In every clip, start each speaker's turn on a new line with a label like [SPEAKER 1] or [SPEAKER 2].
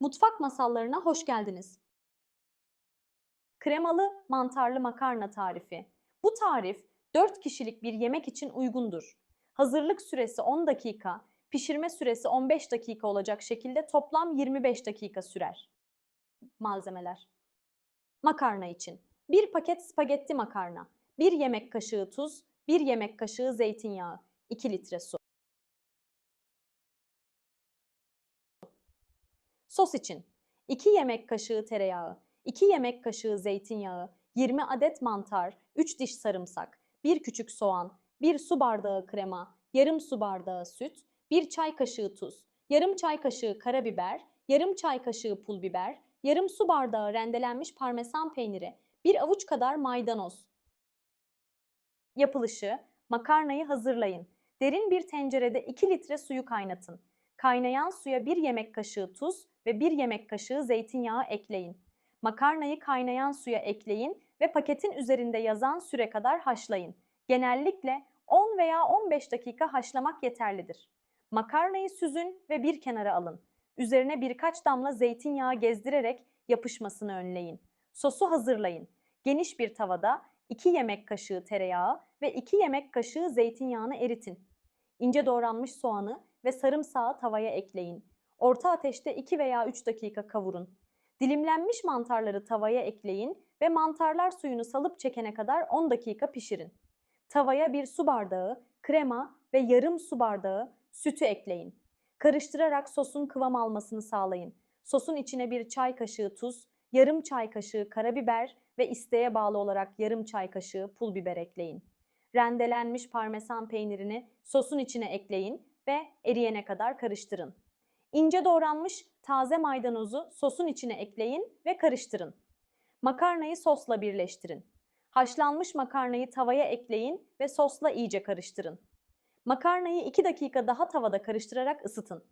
[SPEAKER 1] Mutfak masallarına hoş geldiniz. Kremalı mantarlı makarna tarifi. Bu tarif 4 kişilik bir yemek için uygundur. Hazırlık süresi 10 dakika, pişirme süresi 15 dakika olacak şekilde toplam 25 dakika sürer. Malzemeler. Makarna için 1 paket spagetti makarna, 1 yemek kaşığı tuz, 1 yemek kaşığı zeytinyağı, 2 litre su. Sos için 2 yemek kaşığı tereyağı, 2 yemek kaşığı zeytinyağı, 20 adet mantar, 3 diş sarımsak, 1 küçük soğan, 1 su bardağı krema, yarım su bardağı süt, 1 çay kaşığı tuz, yarım çay kaşığı karabiber, yarım çay kaşığı pul biber, yarım su bardağı rendelenmiş parmesan peyniri, 1 avuç kadar maydanoz. Yapılışı, makarnayı hazırlayın. Derin bir tencerede 2 litre suyu kaynatın. Kaynayan suya 1 yemek kaşığı tuz ve 1 yemek kaşığı zeytinyağı ekleyin. Makarnayı kaynayan suya ekleyin ve paketin üzerinde yazan süre kadar haşlayın. Genellikle 10 veya 15 dakika haşlamak yeterlidir. Makarnayı süzün ve bir kenara alın. Üzerine birkaç damla zeytinyağı gezdirerek yapışmasını önleyin. Sosu hazırlayın. Geniş bir tavada 2 yemek kaşığı tereyağı ve 2 yemek kaşığı zeytinyağını eritin. İnce doğranmış soğanı ve sarımsağı tavaya ekleyin. Orta ateşte 2 veya 3 dakika kavurun. Dilimlenmiş mantarları tavaya ekleyin ve mantarlar suyunu salıp çekene kadar 10 dakika pişirin. Tavaya bir su bardağı krema ve yarım su bardağı sütü ekleyin. Karıştırarak sosun kıvam almasını sağlayın. Sosun içine bir çay kaşığı tuz, yarım çay kaşığı karabiber ve isteğe bağlı olarak yarım çay kaşığı pul biber ekleyin. Rendelenmiş parmesan peynirini sosun içine ekleyin ve eriyene kadar karıştırın. İnce doğranmış taze maydanozu sosun içine ekleyin ve karıştırın. Makarnayı sosla birleştirin. Haşlanmış makarnayı tavaya ekleyin ve sosla iyice karıştırın. Makarnayı 2 dakika daha tavada karıştırarak ısıtın.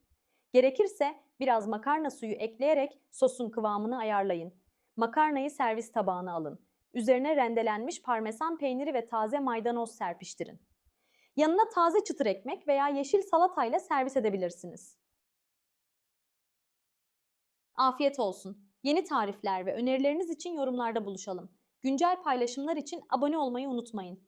[SPEAKER 1] Gerekirse biraz makarna suyu ekleyerek sosun kıvamını ayarlayın. Makarnayı servis tabağına alın. Üzerine rendelenmiş parmesan peyniri ve taze maydanoz serpiştirin. Yanına taze çıtır ekmek veya yeşil salatayla servis edebilirsiniz. Afiyet olsun. Yeni tarifler ve önerileriniz için yorumlarda buluşalım. Güncel paylaşımlar için abone olmayı unutmayın.